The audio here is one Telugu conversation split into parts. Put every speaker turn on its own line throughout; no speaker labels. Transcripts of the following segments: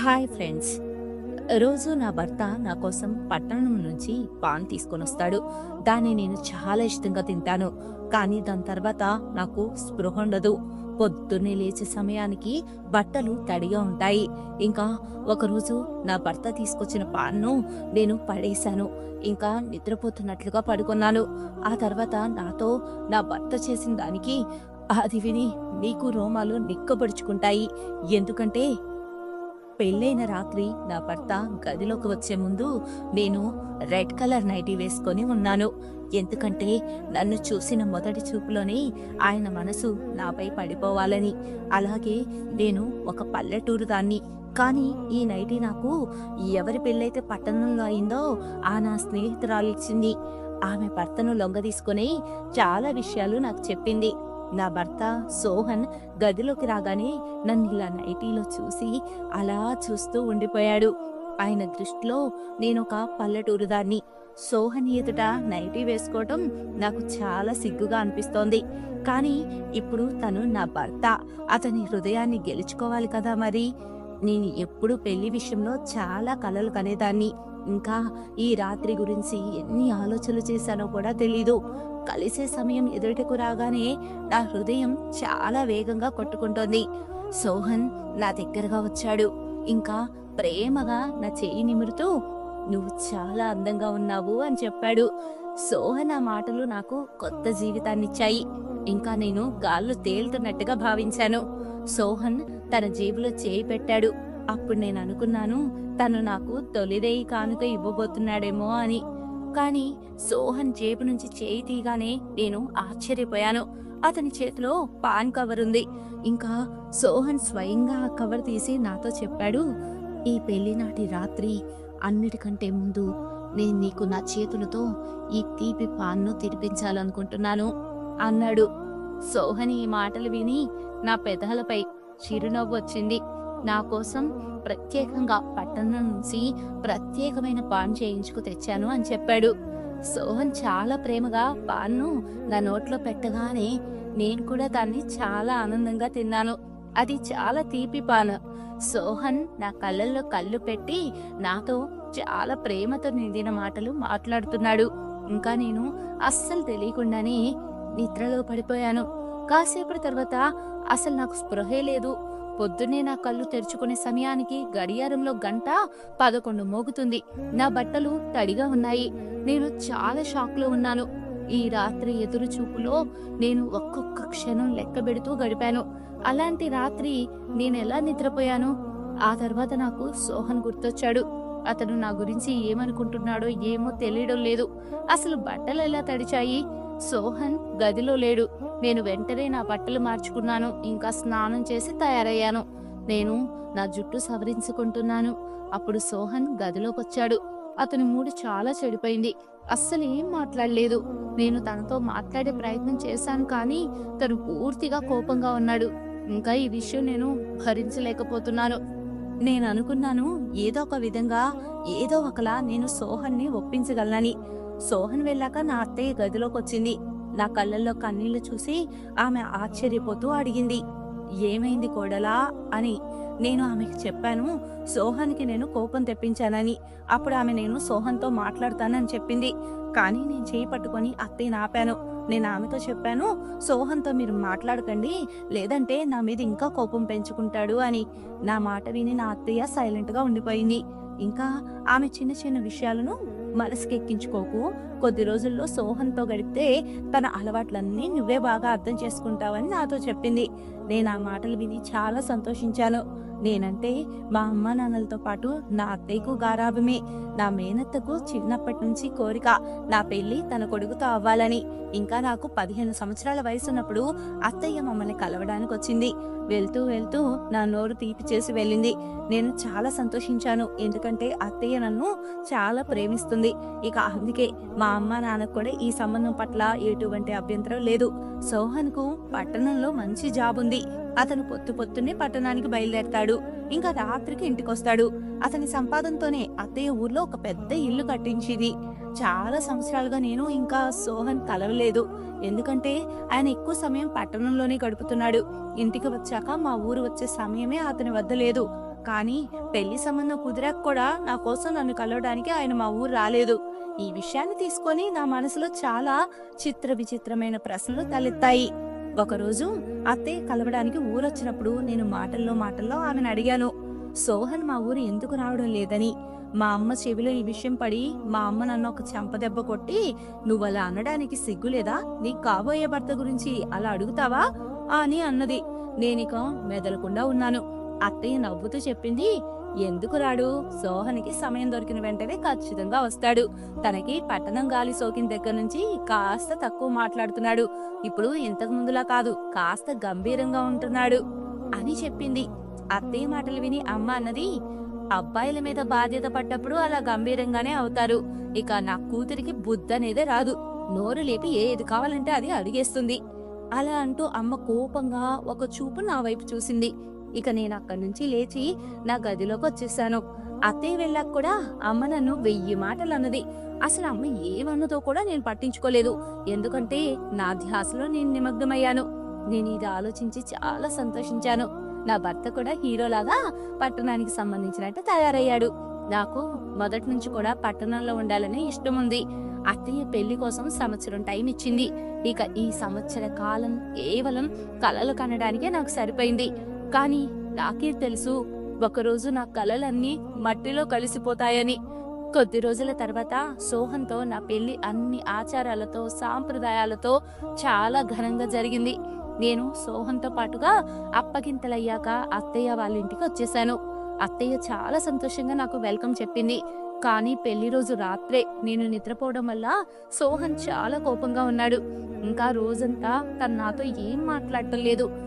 Hi friends. రోజు నా భర్త నా కోసం పట్టణం నుంచి పాన్ తీసుకొని వస్తాడు. దాన్ని నేను చాలా ఇష్టంగా తింటాను. కానీ దాని తర్వాత నాకు స్పృహ ఉండదు. పొద్దున్నే లేచే సమయానికి బట్టలు తడిగా ఉంటాయి. ఇంకా ఒకరోజు నా భర్త తీసుకొచ్చిన పాన్ను నేను పడేశాను. ఇంకా నిద్రపోతున్నట్లుగా పడుకున్నాను. ఆ తర్వాత నాతో నా భర్త చేసిన దానికి అది విని నీకు రోమాలు నిక్కబడుచుకుంటాయి. ఎందుకంటే పెళ్ళైన రాత్రి నా భర్త గదిలోకి వచ్చే ముందు నేను రెడ్ కలర్ నైటీ వేసుకొని ఉన్నాను. ఎందుకంటే నన్ను చూసిన మొదటి చూపులోనే ఆయన మనసు నాపై పడిపోవాలని. అలాగే నేను ఒక పల్లెటూరు దాన్ని. కానీ ఈ నైటీ నాకు ఎవరి పెళ్ళైతే పట్టణంలో అయిందో ఆ నా స్నేహితురాలు ఇచ్చింది ఆమె భర్తను లొంగదీసుకొని చాలా విషయాలు నాకు చెప్పింది. నా భర్త సోహన్ గదిలోకి రాగానే నన్ను ఇలా నైటీలో చూసి అలా చూస్తూ ఉండిపోయాడు. ఆయన దృష్టిలో నేను ఒక పల్లెటూరు దాన్ని. సోహన్ ఎదుట నైటీ వేసుకోవటం నాకు చాలా సిగ్గుగా అనిపిస్తోంది. కానీ ఇప్పుడు తను నా భర్త. అతని హృదయాన్ని గెలుచుకోవాలి కదా మరి? నేను ఎప్పుడు పెళ్ళి విషయంలో చాలా కలలు కనేదాన్ని. ఇంకా ఈ రాత్రి గురించి ఎన్ని ఆలోచనలు చేశానో కూడా తెలీదు. కలిసే సమయం ఎదుటకు రాగానే నా హృదయం చాలా వేగంగా కొట్టుకుంటోంది. సోహన్ నా దగ్గరగా వచ్చాడు. ఇంకా ప్రేమగా నా చేయి నిమురుతూ నువ్వు చాలా అందంగా ఉన్నావు అని చెప్పాడు. సోహన్ ఆ మాటలు నాకు కొత్త జీవితాన్నిచ్చాయి. ఇంకా నేను గాల్లో తేలుతున్నట్టుగా భావించాను. సోహన్ తన జేబులో చేయి పెట్టాడు. అప్పుడు నేను అనుకున్నాను తను నాకు తొలిదేయి కానుక ఇవ్వబోతున్నాడేమో అని. కానీ సోహన్ జేబు నుంచి చేయి తీగానే నేను ఆశ్చర్యపోయాను. అతని చేతిలో పాన్ కవర్ ఉంది. ఇంకా సోహన్ స్వయంగా ఆ కవర్ తీసి నాతో చెప్పాడు ఈ పెళ్ళినాటి రాత్రి అన్నిటికంటే ముందు నేను నీకు నా చేతులతో ఈ తీపి పాన్ను తినిపించాలనుకుంటున్నాను అన్నాడు. సోహన్ ఈ మాటలు విని నా పెదాలపై చిరునవ్వు వచ్చింది. నా కోసం ప్రత్యేకంగా పట్టణం నుంచి ప్రత్యేకమైన పాన్ చేయించుకు తెచ్చాను అని చెప్పాడు. సోహన్ చాలా ప్రేమగా పాన్ను నా నోట్లో పెట్టగానే నేను కూడా దాన్ని చాలా ఆనందంగా తిన్నాను. అది చాలా తీపి పాన్. సోహన్ నా కళ్ళల్లో కళ్ళు పెట్టి నాతో చాలా ప్రేమతో నిండిన మాటలు మాట్లాడుతున్నాడు. ఇంకా నేను అస్సలు తెలియకుండానే నిద్రలో పడిపోయాను. కాసేపటి తర్వాత అసలు నాకు స్పృహే లేదు. పొద్దున్నే నా కళ్ళు తెరుచుకునే సమయానికి గడియారంలో గంట పదకొండు మోగుతుంది. నా బట్టలు తడిగా ఉన్నాయి. నేను చాలా షాక్లో ఉన్నాను. ఈ రాత్రి ఎదురు చూపులో నేను ఒక్కొక్క క్షణం లెక్క పెడుతూ గడిపాను. అలాంటి రాత్రి నేను ఎలా నిద్రపోయాను? ఆ తర్వాత నాకు సోహన్ గుర్తొచ్చాడు. అతను నా గురించి ఏమనుకుంటున్నాడో ఏమో తెలియడం లేదు. అసలు బట్టలు ఎలా తడిచాయి? సోహన్ గదిలో లేడు. నేను వెంటనే నా బట్టలు మార్చుకున్నాను. ఇంకా స్నానం చేసి తయారయ్యాను. నేను నా జుట్టు సవరించుకుంటున్నాను. అప్పుడు సోహన్ గదిలోకొచ్చాడు. అతని మూడు చాలా చెడిపోయింది. అస్సలు ఏం మాట్లాడలేదు. నేను తనతో మాట్లాడే ప్రయత్నం చేశాను కానీ తను పూర్తిగా కోపంగా ఉన్నాడు. ఇంకా ఈ విషయం నేను భరించలేకపోతున్నాను. నేను అనుకున్నాను ఏదో ఒక విధంగా ఏదో ఒకలా నేను సోహన్ని ఒప్పించగలనని. సోహన్ వెళ్ళాక నా అత్తయ్య గదిలోకి వచ్చింది నా కళ్ళల్లో కన్నీళ్ళు చూసి ఆమె ఆశ్చర్యపోతూ అడిగింది ఏమైంది కోడలా? అని. నేను ఆమెకి చెప్పాను సోహన్కి నేను కోపం తెప్పించానని. అప్పుడు ఆమె నేను సోహన్తో మాట్లాడతానని చెప్పింది. కానీ నేను చేయి పట్టుకొని అత్తయ్యని ఆపాను. నేను ఆమెతో చెప్పాను సోహన్తో మీరు మాట్లాడకండి లేదంటే నా మీద ఇంకా కోపం పెంచుకుంటాడు అని. నా మాట విని నా అత్తయ్య సైలెంట్గా ఉండిపోయింది. ఇంకా ఆమె చిన్న చిన్న విషయాలను మనసుకెక్కించుకోకు. కొద్ది రోజుల్లో సోహన్తో గడిపితే తన అలవాట్లన్నీ నువ్వే బాగా అర్థం చేసుకుంటావని నాతో చెప్పింది. నేను ఆ మాటలు విని చాలా సంతోషించాను. నేనంటే మా అమ్మ నాన్నలతో పాటు నా అత్తయ్యకు గారాభమే. నా మేనత్తకు చిన్నప్పటి నుంచి కోరిక. నా పెళ్ళి తన కొడుకుతో అవ్వాలని. ఇంకా నాకు పదిహేను సంవత్సరాల వయసు ఉన్నప్పుడు అత్తయ్య మమ్మల్ని కలవడానికి వచ్చింది. వెళ్తూ వెళ్తూ నా నోరు తీపి చేసి వెళ్ళింది. నేను చాలా సంతోషించాను. ఎందుకంటే అత్తయ్య నన్ను చాలా ప్రేమిస్తుంది. ఇక అందుకే మా అమ్మ నాన్నకు కూడా ఈ సంబంధం పట్ల ఎటువంటి అభ్యంతరం లేదు. సోహన్కు పట్టణంలో మంచి జాబ్ ఉంది. అతను పొత్తు పొత్తునే పట్టణానికి బయలుదేరతాడు. ఇంకా రాత్రికి ఇంటికొస్తాడు. అతని సంపాదనతోనే అత్తయ్య ఊర్లో ఒక పెద్ద ఇల్లు కట్టించింది. చాలా సంవత్సరాలుగా నేను ఇంకా సోహన్ కలవలేదు. ఎందుకంటే ఆయన ఎక్కువ సమయం పట్టణంలోనే గడుపుతున్నాడు. ఇంటికి వచ్చాక మా ఊరు వచ్చే సమయమే అతని వద్ద లేదు. కానీ పెళ్ళి సంబంధం కుదిరాక కూడా నా కోసం నన్ను కలవడానికి ఆయన మా ఊరు రాలేదు. ఈ విషయాన్ని తీసుకొని నా మనసులో చాలా చిత్ర విచిత్రమైన ప్రశ్నలు తలెత్తాయి. ఒకరోజు అత్తయ్య కలవడానికి ఊరొచ్చినప్పుడు నేను మాటల్లో మాటల్లో ఆమెను అడిగాను సోహన్ మా ఊరు ఎందుకు రావడం లేదని? మా అమ్మ చెవిలో ఈ విషయం పడి మా అమ్మ నన్ను ఒక చెంపదెబ్బ కొట్టి నువ్వు అలా అనడానికి సిగ్గులేదా నీ కాబోయే భర్త గురించి అలా అడుగుతావా? అని అన్నది. నేనిక మెదలకుండా ఉన్నాను. అత్తయ్య నవ్వుతూ చెప్పింది ఎందుకు రాడు? సోహనికి సమయం దొరికిన వెంటనే ఖచ్చితంగా వస్తాడు. తనకి పట్టణం గాలి సోకిన దగ్గర నుంచి కాస్త తక్కువ మాట్లాడుతున్నాడు. ఇప్పుడు ఇంతకు ముందులా కాదు కాస్త గంభీరంగా ఉంటున్నాడు అని చెప్పింది. అత్తయ్య మాటలు విని అమ్మ అన్నది అబ్బాయిల మీద బాధ్యత పడ్డప్పుడు అలా గంభీరంగానే అవుతారు. ఇక నా కూతురికి బుద్ధి అనేదే రాదు. నోరు లేపి ఏది కావాలంటే అది అడిగేస్తుంది. అలా అంటూ అమ్మ కోపంగా ఒక చూపు నా వైపు చూసింది. ఇక నేను అక్కడి నుంచి లేచి నా గదిలోకి వచ్చేసాను. అత్తయ్య వెళ్ళాక కూడా అమ్మ నన్ను వెయ్యి మాటలు అన్నది. అసలు అమ్మ ఏమన్నదో కూడా నేను పట్టించుకోలేదు. ఎందుకంటే నా ధ్యాసలో నేను నిమగ్నమయ్యాను. నేను ఇది ఆలోచించి చాలా సంతోషించాను. నా భర్త కూడా హీరోలాగా పట్టణానికి సంబంధించినట్టు తయారయ్యాడు. నాకు మొదటి నుంచి కూడా పట్టణంలో ఉండాలనే ఇష్టం ఉంది. అత్తయ్య పెళ్ళి కోసం సంవత్సరం టైం ఇచ్చింది. ఇక ఈ సంవత్సర కాలం కేవలం కలలు కనడానికే నాకు సరిపోయింది. కానీ నాకే తెలుసు. ఒకరోజు నా కలలన్నీ మట్టిలో కలిసిపోతాయని. కొద్ది రోజుల తర్వాత సోహంతో నా పెళ్ళి అన్ని ఆచారాలతో సాంప్రదాయాలతో చాలా ఘనంగా జరిగింది. నేను సోహంతో పాటుగా అప్పగింతలయ్యాక అత్తయ్య వాళ్ళ ఇంటికి వచ్చేసాను అత్తయ్య చాలా సంతోషంగా నాకు వెల్కమ్ చెప్పింది. కానీ పెళ్ళి రోజు రాత్రే నేను నిద్రపోవడం వల్ల సోహన్ చాలా కోపంగా ఉన్నాడు. ఇంకా రోజంతా తను నాతో ఏం మాట్లాడటం లేదు.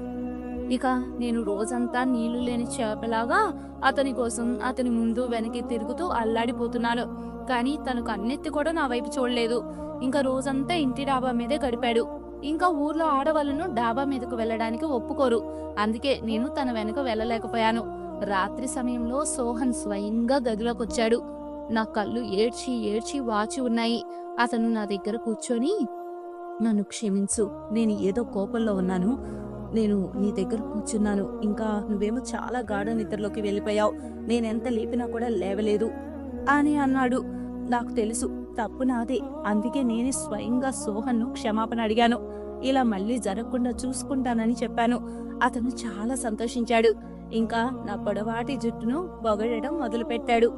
ఇక నేను రోజంతా నీళ్ళు లేని చేపలాగా అతని కోసం అతని ముందు వెనక్కి తిరుగుతూ అల్లాడిపోతున్నాను. కానీ తను కన్నెత్తి కూడా నా వైపు చూడలేదు. ఇంకా రోజంతా ఇంటి డాబా మీదే గడిపాడు. ఇంకా ఊర్లో ఆడవాళ్ళను డాబా మీదకు వెళ్ళడానికి ఒప్పుకోరు. అందుకే నేను తన వెనుక వెళ్ళలేకపోయాను. రాత్రి సమయంలో సోహన్ స్వయంగా గదిలోకి వచ్చాడు. నా కళ్ళు ఏడ్చి ఏడ్చి వాచి ఉన్నాయి. అతను నా దగ్గర కూర్చొని నన్ను క్షమించు. నేను ఏదో కోపంలో ఉన్నాను. నేను నీ దగ్గర కూర్చున్నాను. ఇంకా నువ్వేమో చాలా గాఢ నిద్రలోకి వెళ్ళిపోయావు. నేనెంత లేపినా కూడా లేవలేదు అని అన్నాడు. నాకు తెలుసు తప్పు నాదే. అందుకే నేనే స్వయంగా సోహన్ను క్షమాపణ అడిగాను. ఇలా మళ్ళీ జరగకుండా చూసుకుంటానని చెప్పాను. అతను చాలా సంతోషించాడు. ఇంకా నా పొడవాటి జుట్టును పొగడడం మొదలుపెట్టాడు.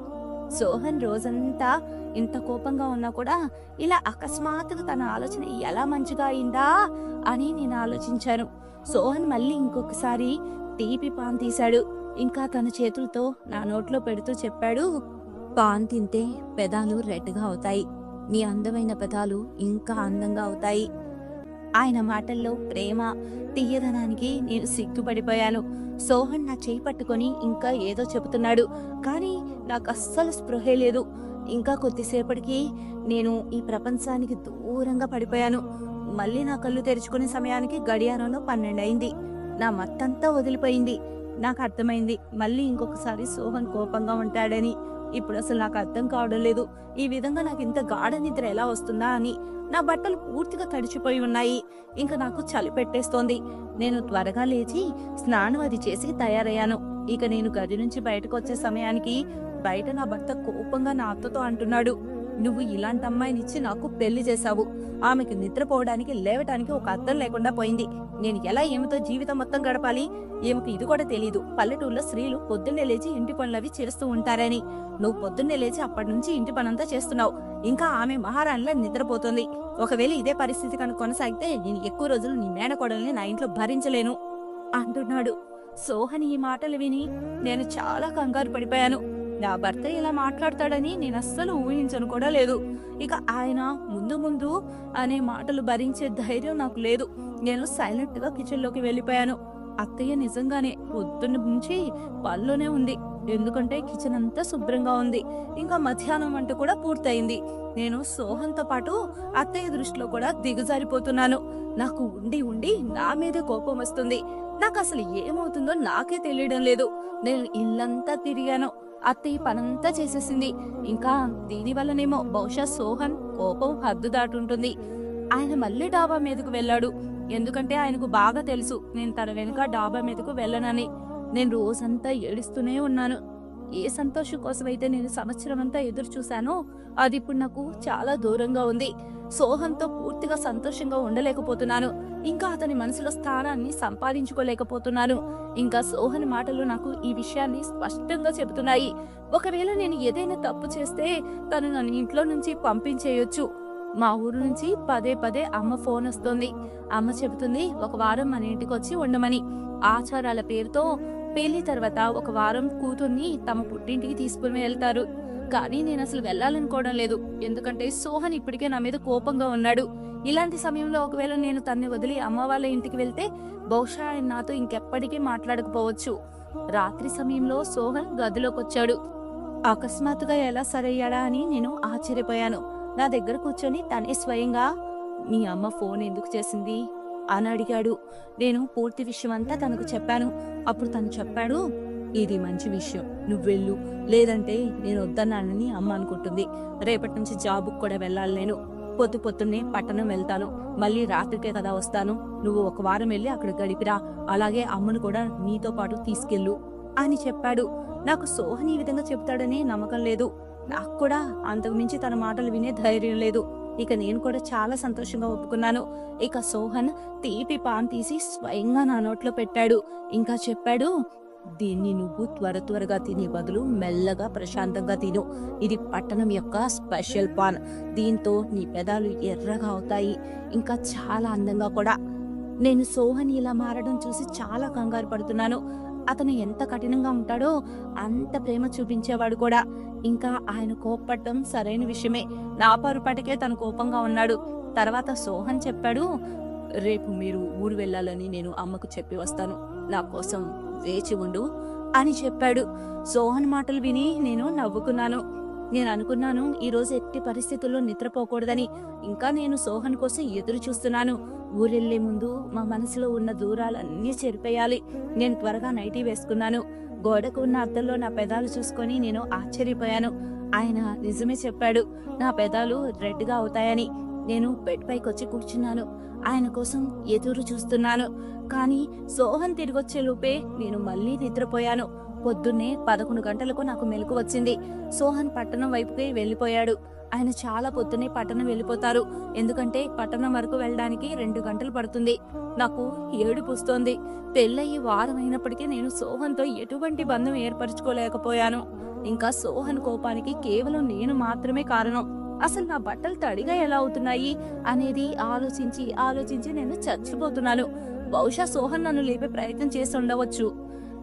సోహన్ రోజంతా ఇంత కోపంగా ఉన్నా కూడా ఇలా అకస్మాత్తుగా తన ఆలోచన ఎలా మంచిగా అయిందా? అని నేను ఆలోచించాను. సోహన్ మళ్ళీ ఇంకొకసారి తీపి పాన్ తీశాడు. ఇంకా తన చేతులతో నా నోట్లో పెడుతూ చెప్పాడు పాన్ తింటే పెదాలు రెడ్గా అవుతాయి. నీ అందమైన పెదాలు ఇంకా అందంగా అవుతాయి. ఆయన మాటల్లో ప్రేమ తీయదనానికి నేను సిగ్గుపడిపోయాను. సోహన్ నా చేయి పట్టుకొని ఇంకా ఏదో చెబుతున్నాడు కానీ నాకు అస్సలు స్పృహే లేదు. ఇంకా కొద్దిసేపటికి నేను ఈ ప్రపంచానికి దూరంగా పడిపోయాను. మళ్ళీ నా కళ్ళు తెరుచుకునే సమయానికి గడియారంలో పన్నెండు అయింది నా మత్తంతా వదిలిపోయింది. నాకు అర్థమైంది మళ్ళీ ఇంకొకసారి సోహన్ కోపంగా ఉంటాడని. ఇప్పుడు అసలు నాకు అర్థం కావడం లేదు. ఈ విధంగా నాకు ఇంత గాఢ నిద్ర ఎలా వస్తుందా అని. నా బట్టలు పూర్తిగా తడిచిపోయి ఉన్నాయి. ఇంకా నాకు చలి పెట్టేస్తోంది. నేను త్వరగా లేచి స్నానం అది చేసి తయారయ్యాను. ఇక నేను గది నుంచి బయటకు వచ్చే సమయానికి బయట నా భర్త కోపంగా నా అత్తతో అంటున్నాడు. నువ్వు ఇలాంటి అమ్మాయినిచ్చి నాకు పెళ్ళి చేశావు. ఆమెకి నిద్రపోవడానికి లేవటానికి ఒక అర్థం లేకుండా పోయింది. నేను ఎలా ఏమితో జీవితం మొత్తం గడపాలి? ఏమికి ఇది కూడా తెలియదు పల్లెటూరులో స్త్రీలు పొద్దున్నే లేచి ఇంటి పనులవి చేస్తూ ఉంటారని. నువ్వు పొద్దున్నే లేచి అప్పటి నుంచి ఇంటి పనంతా చేస్తున్నావు. ఇంకా ఆమె మహారాణిలా నిద్రపోతుంది. ఒకవేళ ఇదే పరిస్థితి కనుక కొనసాగితే నేను ఎక్కువ రోజులు నీ మేనకోడల్ని నా ఇంట్లో భరించలేను. అంటున్నాడు. సోహన్ ఈ మాటలు విని నేను చాలా కంగారు పడిపోయాను. నా భర్త ఇలా మాట్లాడతాడని నేను అస్సలు ఊహించను కూడా లేదు. ఇక ఆయన ముందు ముందు అనే మాటలు భరించే ధైర్యం నాకు లేదు. నేను సైలెంట్గా కిచెన్లోకి వెళ్ళిపోయాను. అత్తయ్య నిజంగానే పొద్దున్న నుంచి పనిలోనే ఉంది. ఎందుకంటే కిచెన్ అంతా శుభ్రంగా ఉంది. ఇంకా మధ్యాహ్నం వంట కూడా పూర్తయింది. నేను సోహంతో పాటు అత్తయ్య దృష్టిలో కూడా దిగజారిపోతున్నాను. నాకు ఉండి ఉండి నా మీదే కోపం వస్తుంది. నాకు అసలు ఏమవుతుందో నాకే తెలియడం లేదు. నేను ఇల్లంతా తిరిగాను. అత్తయ్య పనంతా చేసేసింది. ఇంకా దీనివల్లనేమో బహుశా సోహన్ కోపం హద్దు దాటుంటుంది. ఆయన మళ్ళీ డాబా మీదకు వెళ్ళాడు. ఎందుకంటే ఆయనకు బాగా తెలుసు నేను తన వెనుక డాబా మీదకు వెళ్ళనని. నేను రోజంతా ఏడుస్తూనే ఉన్నాను. ఏ సంతోషం కోసం అయితే నేను సంవత్సరం అంతా ఎదురు చూశానో. అది ఇప్పుడు నాకు చాలా దూరంగా ఉంది. సోహంతో పూర్తిగా సంతోషంగా ఉండలేకపోతున్నాను. ఇంకా అతని మనసులో స్థానాన్ని సంపాదించుకోలేకపోతున్నాను. ఇంకా సోహన్ మాటలు నాకు ఈ విషయాన్ని స్పష్టంగా చెబుతున్నాయి. ఒకవేళ నేను ఏదైనా తప్పు చేస్తే తను నన్ను ఇంట్లో నుంచి పంపించేయొచ్చు. మా ఊరు నుంచి పదే పదే అమ్మ ఫోన్ వస్తుంది. అమ్మ చెబుతుంది ఒక వారం మన ఇంటికి వచ్చి ఉండమని. ఆచారాల పేరుతో పెళ్ళి తర్వాత ఒక వారం కూతుర్ని తమ పుట్టింటికి తీసుకుని వెళ్తారు. కానీ నేను అసలు వెళ్ళాలనుకోవడం లేదు. ఎందుకంటే సోహన్ ఇప్పటికే నా మీద కోపంగా ఉన్నాడు. ఇలాంటి సమయంలో ఒకవేళ నేను తన్ని వదిలి అమ్మ వాళ్ళ ఇంటికి వెళ్తే బహుశా ఆయన నాతో ఇంకెప్పటికీ మాట్లాడకపోవచ్చు. రాత్రి సమయంలో సోహన్ గదిలోకి వచ్చాడు. అకస్మాత్తుగా ఎలా సరయ్యాడా అని నేను ఆశ్చర్యపోయాను. నా దగ్గర కూర్చొని తనే స్వయంగా మీ అమ్మ ఫోన్ ఎందుకు చేసింది? అని అడిగాడు. నేను పూర్తి విషయం అంతా తనకు చెప్పాను. అప్పుడు తను చెప్పాడు ఇది మంచి విషయం. నువ్వు వెళ్ళు. లేదంటే నేను వద్దన్నానని అమ్మ అనుకుంటుంది. రేపటి నుంచి జాబుకు కూడా వెళ్ళాలి నేను. పొద్దు పొద్దున్నే పట్టణం వెళ్తాను. మళ్ళీ రాత్రికే కదా వస్తాను. నువ్వు ఒక వారం వెళ్ళి అక్కడ గడిపిరా అలాగే అమ్మను కూడా నీతో పాటు తీసుకెళ్ళు అని చెప్పాడు. నాకు సోహన్ ఈ విధంగా చెప్తాడనే నమ్మకం లేదు. నాకు కూడా అంతకుమించి తన మాటలు వినే ధైర్యం లేదు. ఇక నేను కూడా చాలా సంతోషంగా ఒప్పుకున్నాను. ఇక సోహన్ తీపి పాన్ తీసి స్వయంగా నా నోట్లో పెట్టాడు. ఇంకా చెప్పాడు దీన్ని నువ్వు త్వర త్వరగా తినే బదులు మెల్లగా ప్రశాంతంగా తిను. ఇది పట్టణం యొక్క స్పెషల్ పాన్. దీంతో నీ పెదాలు ఎర్రగా అవుతాయి. ఇంకా చాలా అందంగా కూడా. నేను సోహన్ ఇలా మారడం చూసి చాలా కంగారు పడుతున్నాను. అతను ఎంత కఠినంగా ఉంటాడో అంత ప్రేమ చూపించేవాడు కూడా. ఇంకా ఆయన కోప్పడటం సరైన విషయమే. నా పరుపాటికే తను కోపంగా ఉన్నాడు. తర్వాత సోహన్ చెప్పాడు రేపు మీరు ఊరు వెళ్ళాలని నేను అమ్మకు చెప్పి వస్తాను. నా కోసం వేచి ఉండు అని చెప్పాడు. సోహన్ మాటలు విని నేను నవ్వుకున్నాను. నేను అనుకున్నాను ఈరోజు ఎట్టి పరిస్థితుల్లో నిద్రపోకూడదని. ఇంకా నేను సోహన్ కోసం ఎదురు చూస్తున్నాను. ఊరెళ్ళే ముందు మా మనసులో ఉన్న దూరాలన్నీ చెరిపేయాలి. నేను త్వరగా నైటీ వేసుకున్నాను. గోడకు ఉన్న అద్దంలో నా పెదాలు చూసుకొని నేను ఆశ్చర్యపోయాను. ఆయన నిజమే చెప్పాడు నా పెదాలు రెడ్గా అవుతాయని. నేను బెడ్ పైకి వచ్చి కూర్చున్నాను. ఆయన కోసం ఎదురు చూస్తున్నాను. కానీ సోహన్ తిరిగొచ్చే లోపే నేను మళ్ళీ నిద్రపోయాను. పొద్దున్నే పదకొండు గంటలకు నాకు మెలకు వచ్చింది. సోహన్ పట్టణం వైపుకి వెళ్ళిపోయాడు. ఆయన చాలా పొద్దున్నే పట్టణం వెళ్ళిపోతారు. ఎందుకంటే పట్టణం వరకు వెళ్ళడానికి రెండు గంటలు పడుతుంది. నాకు ఏడుపు వస్తోంది. పెళ్ళయి వారం అయినప్పటికీ నేను సోహన్తో ఎటువంటి బంధం ఏర్పరచుకోలేకపోయాను. ఇంకా సోహన్ కోపానికి కేవలం నేను మాత్రమే కారణం. అసలు నా బట్టలు తడిగా ఎలా అవుతున్నాయి అనేది ఆలోచించి ఆలోచించి నేను చచ్చిపోతున్నాను. బహుశా సోహన్ నన్ను లేపే ప్రయత్నం చేసి ఉండవచ్చు.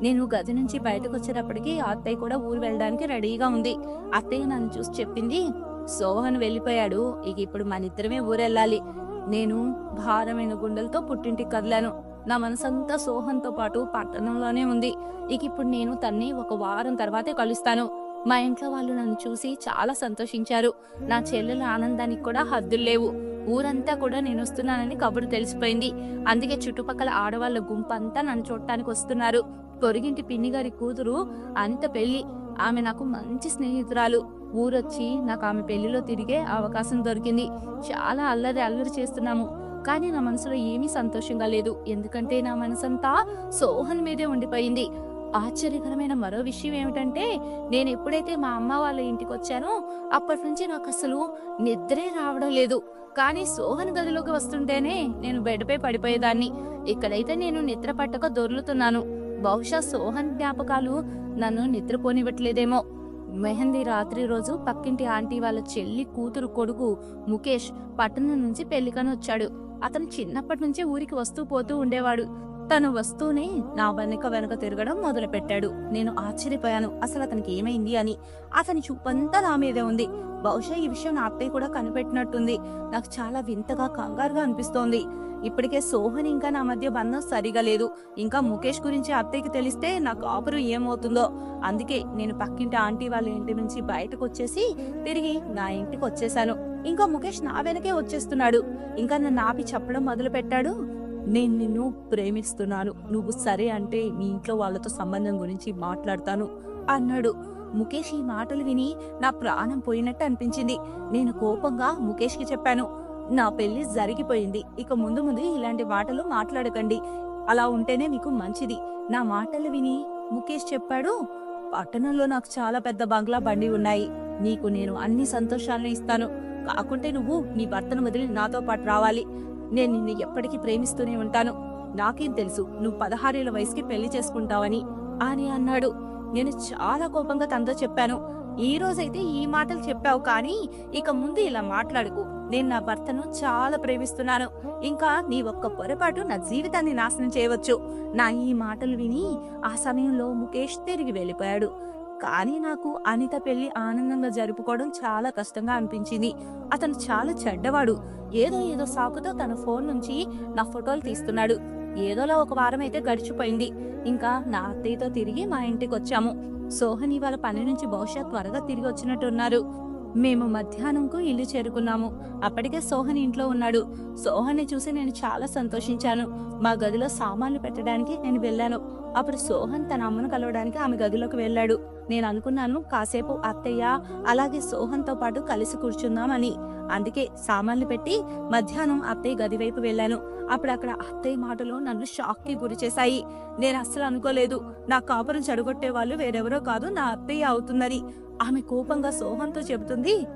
నేను గది నుంచి బయటకు వచ్చేటప్పటికి అత్తయ్య కూడా ఊరు వెళ్ళడానికి రెడీగా ఉంది. అత్తయ్య నన్ను చూసి చెప్పింది సోహన్ వెళ్ళిపోయాడు. ఇక ఇప్పుడు మన ఇద్దరమే ఊరెళ్ళాలి. నేను భారమైన గుండెలతో పుట్టింటికి కదిలాను. నా మనసంతా సోహన్తో పాటు పట్టణంలోనే ఉంది. ఇక ఇప్పుడు నేను తన్ని ఒక వారం తర్వాతే కలుస్తాను. మా ఇంట్లో వాళ్ళు నన్ను చూసి చాలా సంతోషించారు. నా చెల్లెల ఆనందానికి కూడా హద్దులు లేవు. ఊరంతా కూడా నేను వస్తున్నానని కబురు తెలిసిపోయింది. అందుకే చుట్టుపక్కల ఆడవాళ్ళ గుంపంతా నన్ను చూడటానికి వస్తున్నారు. పొరిగింటి పిన్ని గారి కూతురు అంత పెళ్ళి ఆమె నాకు మంచి స్నేహితురాలు. ఊరొచ్చి నాకు ఆమె పెళ్ళిలో తిరిగే అవకాశం దొరికింది. చాలా అల్లరి అల్లరి చేస్తున్నాము. కానీ నా మనసులో ఏమీ సంతోషంగా లేదు. ఎందుకంటే నా మనసంతా సోహన్ మీదే ఉండిపోయింది. ఆశ్చర్యకరమైన మరో విషయం ఏమిటంటే నేను ఎప్పుడైతే మా అమ్మ వాళ్ళ ఇంటికి వచ్చానో అప్పటి నుంచి నాకు అసలు నిద్రే రావడం లేదు. కానీ సోహన్ గదిలోకి వస్తుంటేనే నేను బెడ్పై పడిపోయేదాన్ని. ఇక్కడైతే నేను నిద్ర పట్టక దొర్లుతున్నాను. బహుశా సోహన్ జ్ఞాపకాలు నన్ను నిద్రపోనివ్వట్లేదేమో. మెహందీ రాత్రి రోజు పక్కింటి ఆంటీ వాళ్ళ చెల్లి కూతురు కొడుకు ముఖేష్ పట్టణం నుంచి పెళ్ళికని వచ్చాడు అతను చిన్నప్పటి నుంచే ఊరికి వస్తూ పోతూ ఉండేవాడు. తను వస్తూనే నా వెనక వెనక తిరగడం మొదలు పెట్టాడు నేను ఆశ్చర్యపోయాను. అసలు అతనికి ఏమైంది అని. అతని చూపంతా నా మీదే ఉంది. బహుశా ఈ విషయం నా అత్తయ్య కూడా కనిపెట్టినట్టుంది. నాకు చాలా వింతగా కంగారుగా అనిపిస్తోంది. ఇప్పటికే సోహన్ ఇంకా నా మధ్య బంధం సరిగా లేదు. ఇంకా ముఖేష్ గురించి అత్తయ్యకి తెలిస్తే నా కాపురం ఏమవుతుందో. అందుకే నేను పక్కింటి ఆంటీ వాళ్ళ ఇంటి నుంచి బయటకు వచ్చేసి తిరిగి నా ఇంటికి వచ్చేసాను ఇంకా ముఖేష్ నా వెనకే వచ్చేస్తున్నాడు. ఇంకా నన్ను ఆపి చెప్పడం మొదలు పెట్టాడు నేను నిన్ను ప్రేమిస్తున్నాను. నువ్వు సరే అంటే మీ ఇంట్లో వాళ్ళతో సంబంధం గురించి మాట్లాడతాను అన్నాడు. ముఖేష్ ఈ మాటలు విని నా ప్రాణం పోయినట్టు అనిపించింది. నేను కోపంగా ముఖేష్కి చెప్పాను నా పెళ్ళి జరిగిపోయింది. ఇక ముందు ముందు ఇలాంటి మాటలు మాట్లాడకండి. అలా ఉంటేనే మీకు మంచిది. నా మాటలు విని ముఖేష్ చెప్పాడు పట్టణంలో నాకు చాలా పెద్ద బంగ్లా బండి ఉన్నాయి. నీకు నేను అన్ని సంతోషాలను ఇస్తాను. కాకుంటే నువ్వు నీ భర్తను వదిలి నాతో పాటు రావాలి. నేను నిన్ను ఎప్పటికీ ప్రేమిస్తూనే ఉంటాను. నాకేం తెలుసు నువ్వు పదహారేళ్ళ వయసుకి పెళ్ళి చేసుకుంటావని. అని అన్నాడు. నేను చాలా కోపంగా తనతో చెప్పాను. ఈ రోజైతే ఈ మాటలు చెప్పావు కానీ ఇక ముందు ఇలా మాట్లాడుకు. నేను నా భర్తను చాలా ప్రేమిస్తున్నాను. ఇంకా నీ ఒక్క పొరపాటు నా జీవితాన్ని నాశనం చేయవచ్చు. నా ఈ మాటలు విని ఆ సమయంలో ముఖేష్ తిరిగి వెళ్ళిపోయాడు. కానీ నాకు అనిత పెళ్ళి ఆనందంగా జరుపుకోవడం చాలా కష్టంగా అనిపించింది. అతను చాలా చెడ్డవాడు. ఏదో ఏదో సాకుతో తన ఫోన్ నుంచి నా ఫోటోలు తీస్తున్నాడు. ఏదోలా ఒక వారం అయితే గడిచిపోయింది. ఇంకా నా అత్తయ్యతో తిరిగి మా ఇంటికి వచ్చాము సోహన్ ఇవాళ పని నుంచి బహుశా త్వరగా తిరిగి వచ్చినట్టున్నారు. మేము మధ్యాహ్నంకు ఇల్లు చేరుకున్నాము. అప్పటికే సోహన్ ఇంట్లో ఉన్నాడు. సోహన్ని చూసి నేను చాలా సంతోషించాను. మా గదిలో సామాన్లు పెట్టడానికి నేను వెళ్ళాను. అప్పుడు సోహన్ తన అమ్మను కలవడానికి ఆమె గదిలోకి వెళ్ళాడు. నేను అనుకున్నాను కాసేపు అత్తయ్య అలాగే సోహన్తో పాటు కలిసి కూర్చుందామని. అందుకే సామాన్లు పెట్టి మధ్యాహ్నం అత్తయ్య గది వైపు వెళ్ళాను. అప్పుడు అక్కడ అత్తయ్య మాటలు నన్ను షాక్కి గురి చేశాయి. నేను అస్సలు అనుకోలేదు. నా కాపురం చెడగొట్టే వాళ్ళు వేరెవరో కాదు నా అత్తయ్య అవుతుందని. ఆమె కోపంగా సోహన్తో చెబుతుంది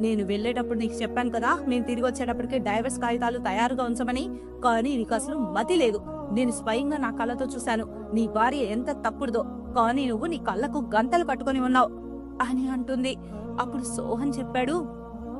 నేను వెళ్ళేటప్పుడు నీకు చెప్పాను కదా నేను తిరిగి వచ్చేటప్పటికి డైవర్స్ కాగితాలు తయారుగా ఉంచమని కానీ నీకు అసలు మతి లేదు. నేను స్వయంగా నా కళ్ళతో చూశాను. నీ భార్య ఎంత తప్పుడుదో కానీ నువ్వు నీ కళ్ళకు గంతలు కట్టుకొని ఉన్నావు అని అంటుంది. అప్పుడు సోహన్ చెప్పాడు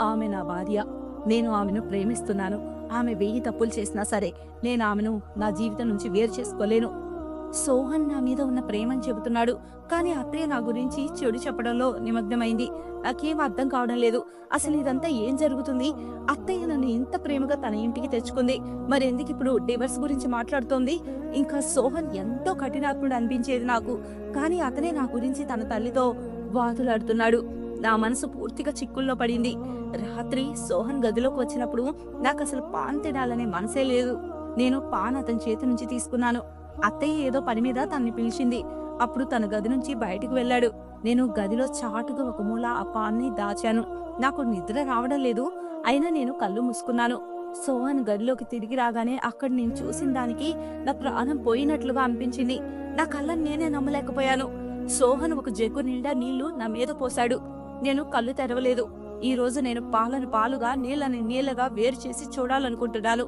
ఆమె నా భార్య. నేను ఆమెను ప్రేమిస్తున్నాను. ఆమె వెయ్యి తప్పులు చేసినా సరే నేను ఆమెను నా జీవితం నుంచి వేరు చేసుకోలేను. సోహన్ నా మీద ఉన్న ప్రేమని చెబుతున్నాడు. కానీ అత్తయ్య నా గురించి చెడు చెప్పడంలో నిమగ్నమైంది. నాకేం అర్థం కావడం లేదు. అసలు ఇదంతా ఏం జరుగుతుంది? అత్తయ్య నన్ను ఇంత ప్రేమగా తన ఇంటికి తెచ్చుకుంది. మరి ఎందుకు ఇప్పుడు డివర్స్ గురించి మాట్లాడుతోంది? ఇంకా సోహన్ ఎంతో కఠినాత్ముడు అనిపించేది నాకు. కానీ అతనే నా గురించి తన తల్లితో వాదులాడుతున్నాడు. నా మనసు పూర్తిగా చిక్కుల్లో పడింది. రాత్రి సోహన్ గదిలోకి వచ్చినప్పుడు నాకు అసలు పాన్ తినాలనే మనసే లేదు. నేను పాన్ అతని చేతి నుంచి తీసుకున్నాను. అత్తయ్య ఏదో పని మీద తన్ని పిలిచింది. అప్పుడు తన గది నుంచి బయటికి వెళ్ళాడు. నేను గదిలో చాటుగా ఒక మూల ఆ పాన్ని దాచాను. నాకు నిద్ర రావడం లేదు. అయినా నేను కళ్ళు మూసుకున్నాను. సోహన్ గదిలోకి తిరిగి రాగానే అక్కడ నేను చూసిన దానికి నా ప్రాణం పోయినట్లుగా అనిపించింది. నా కళ్ళని నేనే నమ్మలేకపోయాను. సోహన్ ఒక జగ్గు నిండా నీళ్ళు నా మీద పోశాడు. నేను కళ్ళు తెరవలేదు. ఈ రోజు నేను పాలను పాలుగా నీళ్ళని నీళ్ళగా వేరు చేసి చూడాలనుకుంటున్నాను.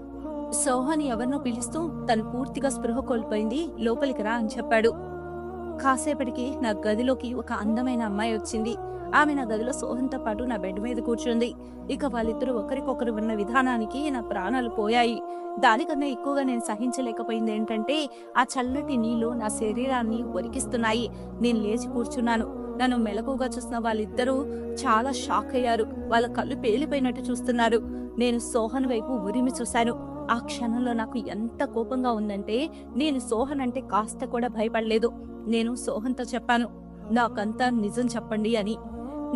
సోహన్ ఎవరినో పిలుస్తూ తను పూర్తిగా స్పృహ కోల్పోయింది లోపలికి రా అని చెప్పాడు. కాసేపటికి నా గదిలోకి ఒక అందమైన అమ్మాయి వచ్చింది. ఆమె నా గదిలో సోహన్తో పాటు నా బెడ్ మీద కూర్చుంది. ఇక వాళ్ళిద్దరూ ఒకరికొకరు ఉన్న విధానానికి నా ప్రాణాలు పోయాయి. దానికన్నా ఎక్కువగా నేను సహించలేకపోయింది ఏంటంటే ఆ చల్లటి నీళ్ళు నా శరీరాన్ని ఒరికిస్తున్నాయి. నేను లేచి కూర్చున్నాను. నన్ను మెలకుగా చూసిన వాళ్ళిద్దరూ చాలా షాక్ అయ్యారు. వాళ్ళ కళ్ళు పేలిపోయినట్టు చూస్తున్నారు. నేను సోహన్ వైపు ఉరిమి చూశాను. ఆ క్షణంలో నాకు ఎంత కోపంగా ఉందంటే నేను సోహన్ అంటే కాస్త కూడా భయపడలేదు. నేను సోహన్తో చెప్పాను నాకంతా నిజం చెప్పండి అని.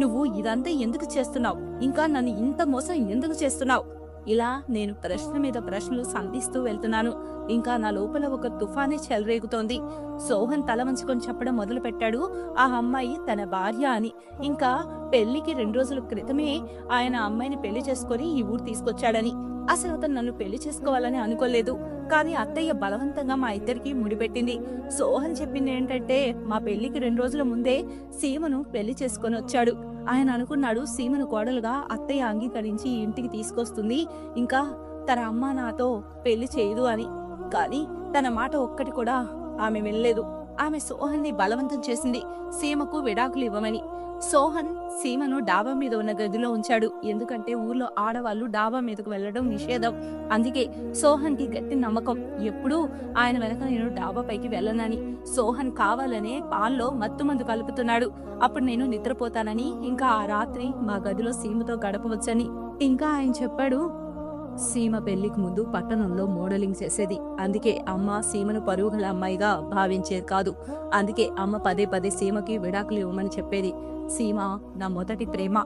నువ్వు ఇదంతా ఎందుకు చేస్తున్నావు? ఇంకా నన్ను ఇంత మోసం ఎందుకు చేస్తున్నావు? ఇలా నేను ప్రశ్న మీద ప్రశ్నలు సంధిస్తూ వెళ్తున్నాను. ఇంకా నా లోపల ఒక తుఫానే చెలరేగుతోంది. సోహన్ తల వంచుకొని చెప్పడం మొదలు పెట్టాడు ఆ అమ్మాయి తన భార్య అని. ఇంకా పెళ్ళికి రెండు రోజుల క్రితమే ఆయన అమ్మాయిని పెళ్ళి చేసుకొని ఈ ఊరు తీసుకొచ్చాడని. అసలు అతను నన్ను పెళ్ళి చేసుకోవాలని అనుకోలేదు. కానీ అత్తయ్య బలవంతంగా మా ఇద్దరికి ముడిపెట్టింది. సోహన్ చెప్పింది ఏంటంటే మా పెళ్ళికి రెండు రోజుల ముందే సీమను పెళ్ళి చేసుకొని వచ్చాడు. ఆయన అనుకున్నాడు సీమను కోడలుగా అత్తయ్య అంగీకరించి ఇంటికి తీసుకొస్తుంది. ఇంకా తన అమ్మ నాతో పెళ్ళి చేయదు అని. కానీ తన మాట ఒక్కటి కూడా ఆమె వెళ్ళలేదు ఆమె సోహన్ని బలవంతం చేసింది. సీమకు విడాకులు ఇవ్వమని. సోహన్ సీమను డాబా మీద ఉన్న గదిలో ఉంచాడు. ఎందుకంటే ఊర్లో ఆడవాళ్ళు డాబా మీదకు వెళ్ళడం నిషేధం. అందుకే సోహన్కి గట్టి నమ్మకం. ఎప్పుడూ ఆయన వెనక నేను డాబా పైకి వెళ్ళనని. సోహన్ కావాలనే పాల్లో మత్తు మందు కలుపుతున్నాడు. అప్పుడు నేను నిద్రపోతానని ఇంకా ఆ రాత్రి మా గదిలో సీమతో గడపవచ్చని. ఇంకా ఆయన చెప్పాడు సీమ పెళ్ళికి ముందు పట్టణంలో మోడలింగ్ చేసేది. అందుకే అమ్మ సీమను పరుగుల అమ్మాయిగా భావించేది కాదు. అందుకే అమ్మ పదే పదే సీమకి విడాకులు ఇవ్వమని చెప్పేది. సీమ నా మొదటి ప్రేమ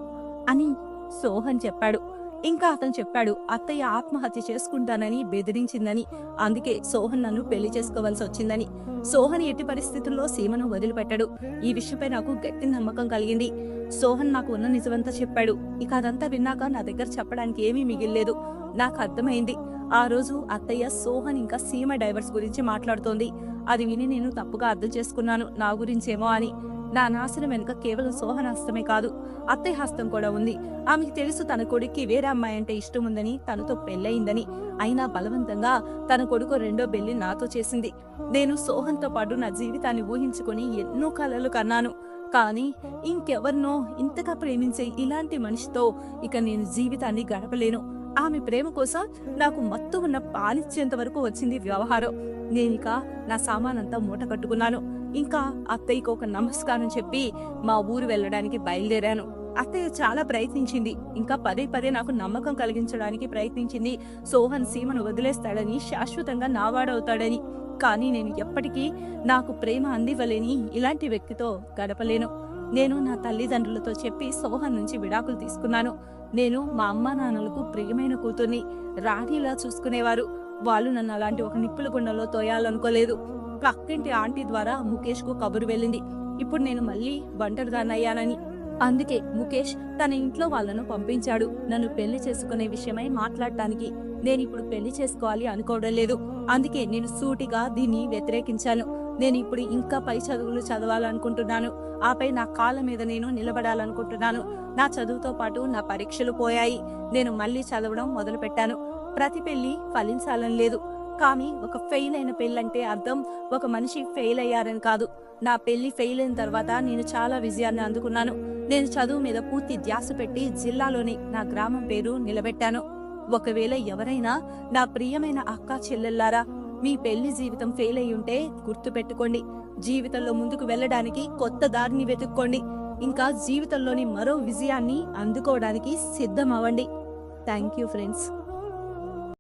అని సోహన్ చెప్పాడు. ఇంకా అతను చెప్పాడు అత్తయ్య ఆత్మహత్య చేసుకుంటానని బెదిరించిందని. అందుకే సోహన్ నన్ను పెళ్ళి చేసుకోవాల్సి వచ్చిందని. సోహన్ ఎట్టి పరిస్థితుల్లో సీమను వదిలిపెట్టాడు. ఈ విషయంపై నాకు గట్టి నమ్మకం కలిగింది. సోహన్ నాకు ఉన్న నిజమంతా చెప్పాడు. ఇక అదంతా విన్నాక నా దగ్గర చెప్పడానికి ఏమీ మిగిల్లేదు. నాకు అర్థమైంది. ఆ రోజు అత్తయ్య సోహన్ ఇంకా సీమ డైవర్స్ గురించి మాట్లాడుతోంది. అది విని నేను తప్పుగా అర్థం చేసుకున్నాను. నా గురించేమో అని. నా నాశనం వెనుక కేవలం సోహనాస్తమే కాదు అత్తయ్య హస్తం కూడా ఉంది. ఆమెకి తెలుసు తన కొడుక్కి వేరే అమ్మాయి అంటే ఇష్టం ఉందని తనతో పెళ్ళయిందని. అయినా బలవంతంగా తన కొడుకు రెండో పెళ్ళి నాతో చేసింది. నేను సోహన్తో పాటు నా జీవితాన్ని ఊహించుకొని ఎన్నో కలలు కన్నాను. కానీ ఇంకెవరినో ఇంతగా ప్రేమించే ఇలాంటి మనిషితో ఇక నేను జీవితాన్ని గడపలేను. ఆమె ప్రేమ కోసం నాకు మత్తు ఉన్న పాలిచ్చేంత వరకు వచ్చింది వ్యవహారం. నేనిక నా సామానంతా మూట కట్టుకున్నాను. ఇంకా అత్తయ్యకు ఒక నమస్కారం చెప్పి మా ఊరు వెళ్ళడానికి బయలుదేరాను. అత్తయ్య చాలా ప్రయత్నించింది. ఇంకా పదే పదే నాకు నమ్మకం కలిగించడానికి ప్రయత్నించింది. సోహన్ సీమను వదిలేస్తాడని శాశ్వతంగా నావాడవుతాడని. కానీ నేను ఎప్పటికీ నాకు ప్రేమ అందివ్వలేని ఇలాంటి వ్యక్తితో గడపలేను. నేను నా తల్లిదండ్రులతో చెప్పి సోహన్ నుంచి విడాకులు తీసుకున్నాను. నేను మా అమ్మా నాన్నలకు ప్రియమైన కూతుర్ని రాణిలా చూసుకునేవారు. వాళ్ళు నన్ను అలాంటి ఒక నిప్పుల గుండంలో తోయాలనుకోలేదు. పక్కింటి ఆంటీ ద్వారా ముఖేష్కు కబురు వెళ్ళింది. ఇప్పుడు నేను మళ్ళీ ఒంటరిగానయ్యానని అందుకే ముఖేష్ తన ఇంట్లో వాళ్ళను పంపించాడు. నన్ను పెళ్ళి చేసుకునే విషయమై మాట్లాడటానికి. నేను ఇప్పుడు పెళ్ళి చేసుకోవాలి అనుకోవడం లేదు. అందుకే నేను సూటిగా దీన్ని వ్యతిరేకించాను. నేను ఇప్పుడు ఇంకా పై చదువులు చదవాలనుకుంటున్నాను. ఆపై నా కాళ్ళ మీద నేను నిలబడాలనుకుంటున్నాను. నా చదువుతో పాటు నా పరీక్షలు పోయాయి. నేను మళ్ళీ చదవడం మొదలు పెట్టాను ప్రతి పెళ్ళి ఫలించాలని లేదు. కానీ ఒక ఫెయిల్ అయిన పెళ్ళంటే అర్థం ఒక మనిషి ఫెయిల్ అయ్యారని కాదు. నా పెళ్ళి ఫెయిల్ అయిన తర్వాత నేను చాలా విజయాన్ని అందుకున్నాను. నేను చదువు మీద పూర్తి ధ్యాస పెట్టి జిల్లాలోని నా గ్రామం పేరు నిలబెట్టాను. ఒకవేళ ఎవరైనా నా ప్రియమైన అక్క చెల్లెల్లారా మీ పెళ్ళి జీవితం ఫెయిల్ అయి ఉంటే గుర్తు పెట్టుకోండి జీవితంలో ముందుకు వెళ్ళడానికి కొత్త దారిని వెతుక్కోండి. ఇంకా జీవితంలోని మరో విజయాన్ని అందుకోవడానికి సిద్ధం అవ్వండి థ్యాంక్ యూ ఫ్రెండ్స్